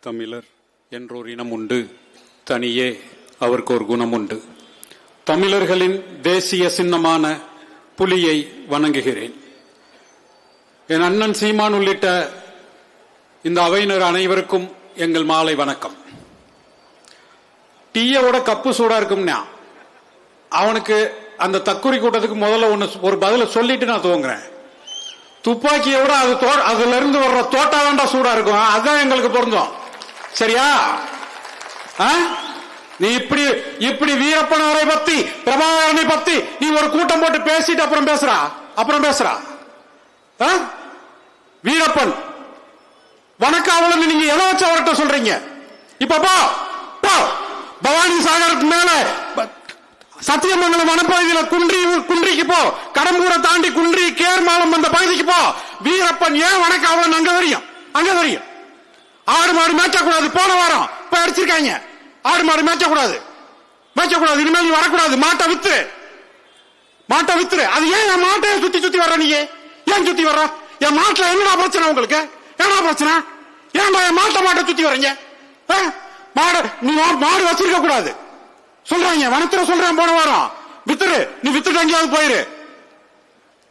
தமிழர் என்றோர் இனம் உண்டு தனியே அவருக்கு ஒரு குணம் உண்டு தமிழர்களின் தேசிய சின்னமான புலியை வணங்குகிறேன். என் அண்ணன் சீமான் உள்ளிட்ட இந்த அவையினர் அனைவருக்கும் எங்கள் மாலை வணக்கம். டீயோட கப்பு சூடா இருக்கும்னா அவனுக்கு அந்த தக்குறி கூட்டத்துக்கு முதல்ல ஒன்னு ஒரு பதில சொல்லிட்டு நான் துவங்குறேன். துப்பாக்கியோட அது தோ- அதுல இருந்து வர்ற தோட்டா வேண்டாம் சூடா இருக்கும். அதுதான் எங்களுக்கு பொருந்தோம். சரியா? ஆ? நீ இப்படி இப்படி வீரப்பனவரை பத்தி பிரபாகரனை பத்தி நீ ஒரு கூட்டம் போட்டு பேசிட்டு அப்புறம் பேசுறா? அப்புறம் பேசுறா? ஆ? வீரப்பன் வணக்காவலன்னு நீங்க எதை வச்சு அவர்கிட்ட சொல்றீங்க? இப்ப போ பவானி சாகருக்கு மேல சத்தியமங்கலம் வனப்பகுதியில குன்றி குன்றிக்கு போ. கடம்பூரை தாண்டி குன்றி கேர்மாலம் அந்த பகுதிக்கு போ. வீரப்பன் ஏன் வணக்காவலன் அங்க தெரியும் அங்க தெரியும். ஆடு மாடு மேய்க்க கூடாது போன வாரம் இப்ப அடிச்சிருக்காங்க. ஆடு மாடு மேய்க்க கூடாது மேய்க்க கூடாது இனிமேல் நீ வரக்கூடாது. மாட்டை வித்துரு. மாட்டை வித்துரு. அது ஏன் என் மாட்டை சுத்தி சுத்தி வர்ற நீ ஏன் சுத்தி வர்ற? என் மாட்டுல என்னடா பிரச்சனை உங்களுக்கு? என்னடா பிரச்சனை? ஏன்டா என் மாட்டை மாட்டை சுத்தி வர்றீங்க? மாடு நீ மாடு வச்சிருக்க கூடாது. சொல்றாங்க. வனத்துல சொல்றேன் போன வாரம். வித்துரு. நீ வித்துட்டு எங்கேயாவது போயிரு.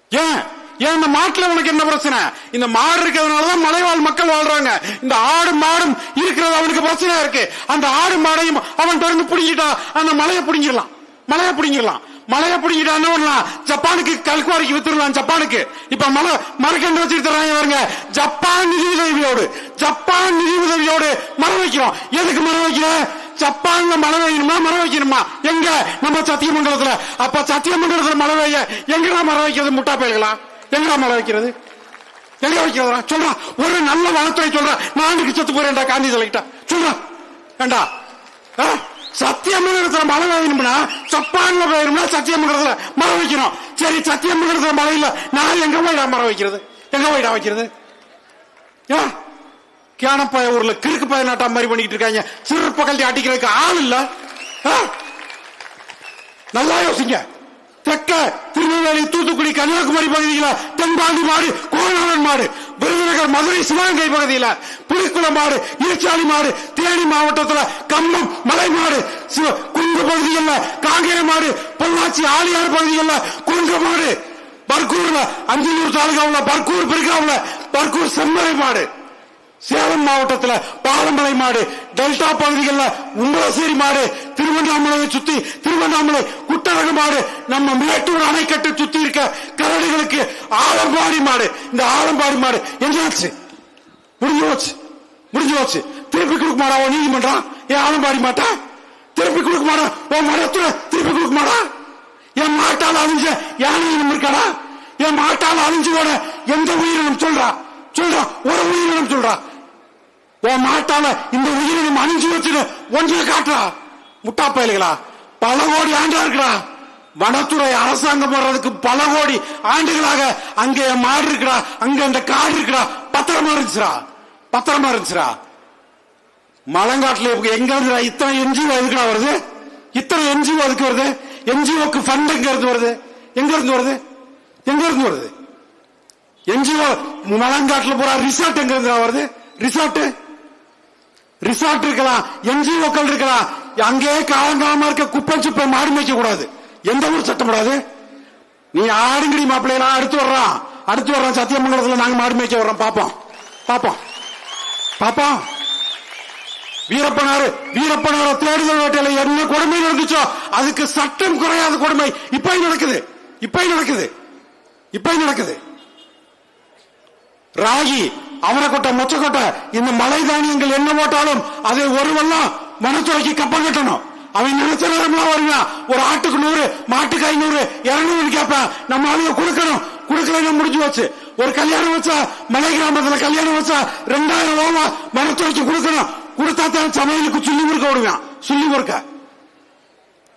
ஏன்? ஏன் இந்த மாட்டுல உனக்கு என்ன பிரச்சனை? இந்த மாடு இருக்கிறதுனாலதான் மலைவாழ் மக்கள் வாழ்றாங்க. இந்த ஆடு மாடும் இருக்கிறது அவனுக்கு பிரச்சனை இருக்கு. அந்த ஆடு மாடையும் அவன் திறந்து பிடிங்கிட்டா அந்த மலையை பிடிங்கிடலாம். மலையை பிடிங்கிடலாம். மலையை பிடிங்கிட்டான்னு பண்ணலாம்? ஜப்பானுக்கு கல்குவாரிக்கு வித்துடலாம் ஜப்பானுக்கு. இப்ப மலை மரக்கண்டு வச்சுட்டு தர்றாங்க பாருங்க? ஜப்பான் நிதி உதவியோடு ஜப்பான் நிதி உதவியோடு மரம் வைக்கிறோம். எதுக்கு மரம் வைக்கிறேன் ஜப்பான்ல மழை பெய்யணுமா மரம் வைக்கணுமா? எங்க? நம்ம சத்தியமங்கலத்துல. அப்ப சத்தியமங்கலத்துல மழை பெய்ய எங்கடா மரம் வைக்கிறது? முட்டா பயல்களா எங்கடா மழை வைக்கிறது? எங்க வைக்கிறதா? சொல்றா ஒரு நல்ல வனத்துறை சொல்ற. நானுக்கு செத்து போறேன்டா காந்தி தலைக்கிட்ட சொல்றா ஏண்டா? ஆ? சத்தியமங்கலத்துல மழை வேணும்னா சப்பான்ல பெய்யணும்னா சத்தியமங்கலத்துல மழை வைக்கணும். சரி சத்தியமங்கலத்துல மழை இல்ல. நான் எங்க போயிடா மரம் வைக்கிறது? எங்க போயிடா வைக்கிறது? கேனப்பாய ஊர்ல கிறுக்கு பாய நாட்டா மாதிரி பண்ணிட்டு இருக்காங்க. சிறு கல்வி அடிக்கிறதுக்கு ஆள் இல்ல. ஆ? நல்லா யோசிங்க. தெற்க திருநெல்வேலி தூத்துக்குடி கன்னியாகுமரி பகுதியில தென்பாண்டி மாடு கோணாளன் மாடு விருதுநகர் மதுரை சிவகங்கை பகுதியில புலிக்குளம் மாடு ஈச்சாலி மாடு தேனி மாவட்டத்துல கம்பம் மலை மாடு குன்று பகுதிகளில் காங்கேய மாடு பொள்ளாச்சி ஆலியார் பகுதிகளில் குன்று மாடு பர்கூர்ல அஞ்சலூர் தாலுகாவில் பர்கூர் பிரிகாவில் பர்கூர் செம்மறை மாடு. சேலம் மாவட்டத்தில் பாலமலை மாடு டெல்டா பகுதிகளில் உம்பளசேரி மாடு திருவண்ணாமலையை சுத்தி திருவண்ணாமலை குட்டரகு மாடு நம்ம மேட்டூர் அணைக்கட்டு சுத்தி இருக்க கரடுகளுக்கு ஆலம்பாடி மாடு. இந்த ஆலம்பாடி மாடு என்னாச்சு முடிஞ்சு போச்சு. முடிஞ்சு போச்சு. திருப்பி கொடுக்க மாட்டா உன் நீதிமன்றம்? ஏன் ஆலம்பாடி மாட்டா? திருப்பி கொடுக்க மாட்டா? உன் மரத்துல திருப்பி கொடுக்க மாடா என் மாட்டால் அழிஞ்ச யானை இனம் இருக்காடா என் மாட்டால் அழிஞ்சதோட எந்த உயிரினம் சொல்றான் சொல்றா. ஒரு உயிரினம் சொல்றா. உன் மாட்டால இந்த உயிரினம் அணிஞ்சு வச்சுன்னு ஒன்றிய காட்டுறா. முட்டா பயல்களா பல கோடி ஆண்டா இருக்குடா. வனத்துறை அரசாங்கம் வர்றதுக்கு பல கோடி ஆண்டுகளாக அங்கே மாடு இருக்கிறா அங்க அந்த காடு இருக்குடா. பத்திரமா இருந்துச்சுடா. பத்திரமா இருந்துச்சுடா. மலங்காட்டுல எங்க இருந்து இத்தனை என்ஜிஓ எதுக்குடா வருது? இத்தனை என்ஜிஓ எதுக்கு வருது? என்ஜிஓக்கு ஃபண்ட் எங்க இருந்து வருது? எங்க இருந்து வருது? எங்க இருந்து வருது? என்ஜிஓ மலங்காட்டில் போற ரிசார்ட் எங்க வருது? ரிசார்ட் ரிசார்ட் இருக்கலாம் என்ஜிஓக்கள் இருக்கலாம். அங்கேயே காலங்காலமா இருக்க குப்பை சுப்பை மாடு மேய்க்க கூடாது. எந்த ஊர் சட்டம் கூடாது நீ ஆடுங்கடி மாப்பிள்ளையெல்லாம் அடுத்து வர்றான். அடுத்து வர்றான் சத்தியமங்கலத்துல நாங்க மாடு மேய்க்க வர்றோம். பாப்போம். பாப்போம். பாப்போம். வீரப்பனாரு வீரப்பனார தேடுதல் வேட்டையில என்ன கொடுமை நடந்துச்சோ அதுக்கு சட்டம் குறையாத கொடுமை இப்ப நடக்குது. இப்ப நடக்குது. இப்ப நடக்குது. ராகி அவரைக்கொட்டை மொச்சக்கொட்டை இந்த மலை தானியங்கள் என்ன போட்டாலும் அதை ஒருவெல்லாம் மனத்துறைக்கு கப்ப கப்பம் கட்டணும். அவன் நினைச்ச வருவான் ஒரு ஆட்டுக்கு நூறு மாட்டுக்கு ஐநூறு இருநூறு கேட்பேன் நம்ம அவங்க கொடுக்கணும். கொடுக்கலன்னா முடிஞ்சு வச்சு ஒரு கல்யாணம் வச்சா மலை கிராமத்துல கல்யாணம் வச்சா ரெண்டாயிரம் ரூபா மனத்துறைக்கு கொடுக்கணும். கொடுத்தா தான் சமையலுக்கு சொல்லி முறுக்க விடுவான். சொல்லி முறுக்க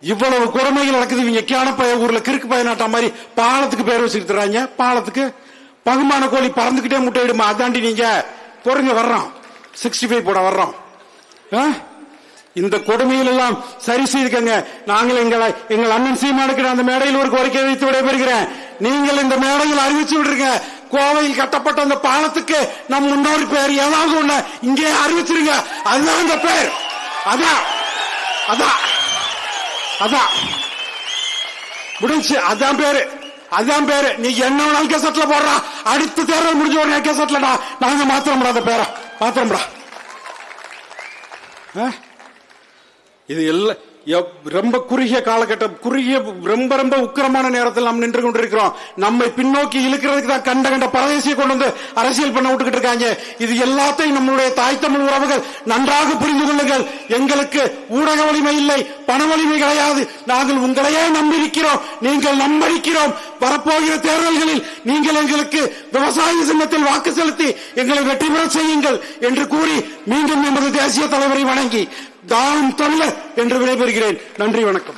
இவ்வளவு கொடுமைகள் நடக்குது. இவங்க கேனப்பய ஊர்ல கிறுக்கு பயனாட்டா மாதிரி பாலத்துக்கு பேர் வச்சுக்கிறாங்க பாலத்துக்கு பகுமான கோழி பறந்துகிட்டே முட்டையிடுமா? அதாண்டி நீங்க பொறுங்க வர்றோம். சிக்ஸ்டி ஃபைவ் போட வர்றோம். ஆ? இந்த கொடுமையில் எல்லாம் சரி செய்துக்கங்க. நாங்கள் எங்களை எங்கள் அண்ணன் சீமானுக்கு அந்த மேடையில் ஒரு கோரிக்கை வைத்து விடைபெறுகிறேன். நீங்கள் இந்த மேடையில் அறிவிச்சு விடுறீங்க கோவையில் கட்டப்பட்ட அந்த பாலத்துக்கு நம் முன்னோர் பேர் ஏதாவது ஒண்ணு இங்கே அறிவிச்சிருங்க. அதுதான் அந்த பேர். அதான் அதான் அதான் முடிஞ்சு அதான் பேரு. அதுதான் பேரு. நீ என்ன வேணாலும் கேசட்ல போடுறா. அடுத்த தேர்தல் முடிஞ்ச உடனே கேசட்லடா நாங்க மாத்திரம்டா அந்த பேரை. மாத்திரம்டா. ஆ? இது எல்லாம் ரொம்ப குறுகிய காலகட்டம் குறுகிய ரொம்ப ரொம்ப உக்கிரமான நேரத்தில் நாம் நின்று கொண்டிருக்கிறோம். நம்மை பின்னோக்கி இழுக்கிறதுக்கு தான் கண்ட கண்ட பரதேசியை கொண்டு வந்து அரசியல் பண்ண விட்டுக்கிட்டு இருக்காங்க. இது எல்லாத்தையும் நம்மளுடைய தாய் தமிழ் உறவுகள் நன்றாக புரிந்து கொள்ளுங்கள். எங்களுக்கு ஊடக வலிமை இல்லை பண வலிமை கிடையாது. நாங்கள் உங்களையே நம்பியிருக்கிறோம். நீங்கள் நம்பிக்கிறோம் வரப்போகிற தேர்தல்களில் நீங்கள் எங்களுக்கு விவசாய சின்னத்தில் வாக்கு செலுத்தி எங்களை வெற்றி பெற செய்யுங்கள் என்று கூறி மீண்டும் எமது தேசிய தலைவரை வணங்கி தானம் தரல என்று விடைபெறுகிறேன். நன்றி வணக்கம்.